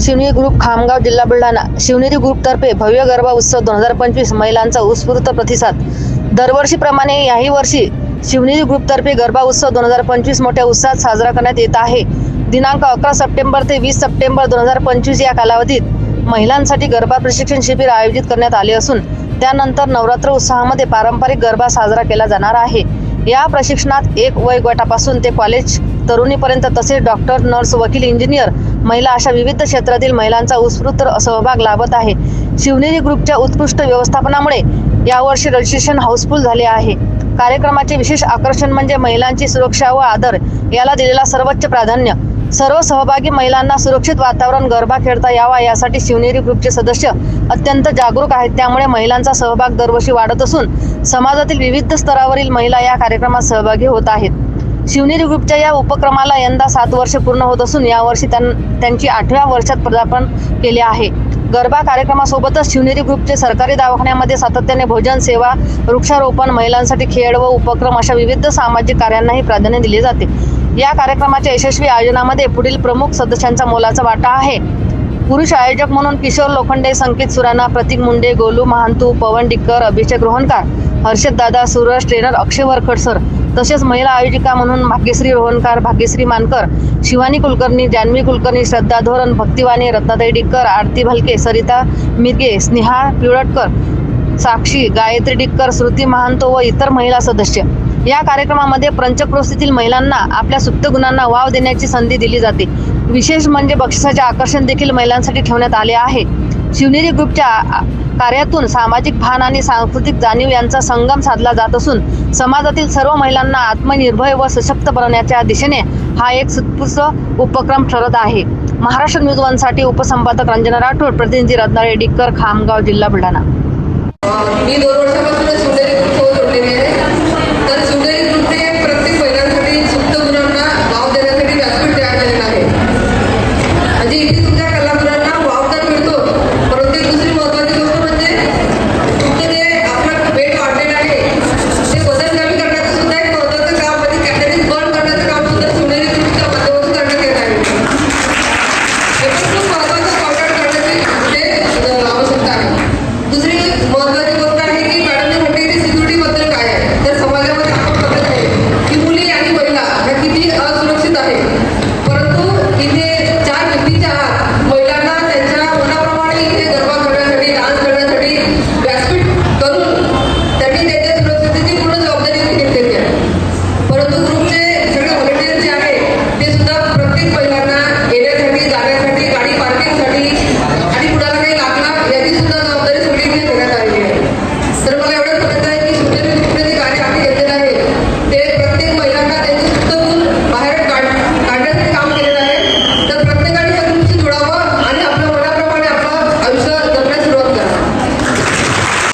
Shivneri group Khamgaon जिल्हा बुलढाणा शिवनेरी ग्रुपतर्फे भव्य गरबा उत्सव दोन हजार पंचवीस महिलांचा उत्स्फूर्त प्रतिसाद. दरवर्षीप्रमाणे याही वर्षी शिवनेरी ग्रुपतर्फे गरबा उत्सव दोन हजार पंचवीस मोठ्या उत्साहात साजरा करण्यात येत आहे. दिनांक अकरा सप्टेंबर ते वीस सप्टेंबर दोन हजार पंचवीस या कालावधीत महिलांसाठी गरबा प्रशिक्षण शिबिर आयोजित करण्यात आले असून त्यानंतर नवरात्र उत्साहामध्ये पारंपरिक गरबा साजरा केला जाणार आहे. या प्रशिक्षणात एक वयोगटापासून ते कॉलेज तरुणीपर्यंत तसेच डॉक्टर नर्स वकील इंजिनियर महिला अशा विविध क्षेत्रातील महिलांचा उत्स्फूर्त सहभाग लाभत आहे. शिवनेरी ग्रुपच्या उत्कृष्ट व्यवस्थापनामुळे यावर्षी रजिस्ट्रेशन हाऊसफुल झाले आहे. कार्यक्रमाचे विशेष आकर्षण म्हणजे महिलांची सुरक्षा व आदर याला दिलेला सर्वोच्च प्राधान्य. सर्व सहभागी महिलांना सुरक्षित वातावरण गरबा खेळता यावा यासाठी शिवनेरी ग्रुपचे सदस्य अत्यंत जागरूक आहेत. त्यामुळे महिलांचा सहभाग दरवर्षी वाढत असून समाजातील विविध स्तरावरील महिला या कार्यक्रमात सहभागी होत आहेत. शिवनेरी ग्रुपच्या या उपक्रमाला यंदा सात वर्ष पूर्ण होत असून यावर्षी त्यां- त्यांची आठव्या वर्षात पदार्पण केले आहे. गरबा कार्यक्रमासोबतच शिवनेरी ग्रुपचे सरकारी दवाखान्यामध्ये सातत्याने भोजन सेवा वृक्षारोपण महिलांसाठी खेळ व उपक्रम अशा विविध सामाजिक कार्यांनाही प्राधान्य दिले जाते. या कार्यक्रमाच्या यशस्वी आयोजनामध्ये पुढील प्रमुख सदस्यांचा मोलाचा वाटा आहे. पुरुष आयोजक म्हणून किशोर लोखंडे संकेत सुराणा प्रतीक मुंडे गोलू महांतू पवन डिक्कर अभिषेक रोहनकार हर्षद दादा सूरज ट्रेनर अक्षय वरखड सर तसेच महिला आयोजिका म्हणून भाग्यश्री रोहनकार भाग्यश्री मानकर शिवानी कुलकर्णी जान्हवी कुलकर्णी श्रद्धा धोरण भक्तिवाणी रत्नाताई डिक्कर आरती भलके सरिता मिरगे स्नेहा पिवळटकर साक्षी गायत्री डिक्कर श्रुती महांतो व इतर महिला सदस्य. या कार्यक्रमामध्ये पंचक्रोशीतील महिलांना आपल्या सुप्त गुणांना वाव देण्याची संधी दिली जाते. विशेष म्हणजे बक्षिसाचे आकर्षण देखील महिलांसाठी ठेवण्यात आले आहे. शिवनेरी ग्रुपच्या आ- कार्यातून सामाजिक भान आणि सांस्कृतिक जाणीव यांचा संगम साधला जात असून समाजातील सर्व महिलांना आत्मनिर्भय व सशक्त बनवण्याच्या दिशेने हा एक सुत्कृष्ट उपक्रम ठरत आहे. महाराष्ट्र न्यूज वनसाठी उपसंपादक रंजना राठोड प्रतिनिधी रत्नाळे डिक्कर खामगाव जिल्हा बुलढाणा. मी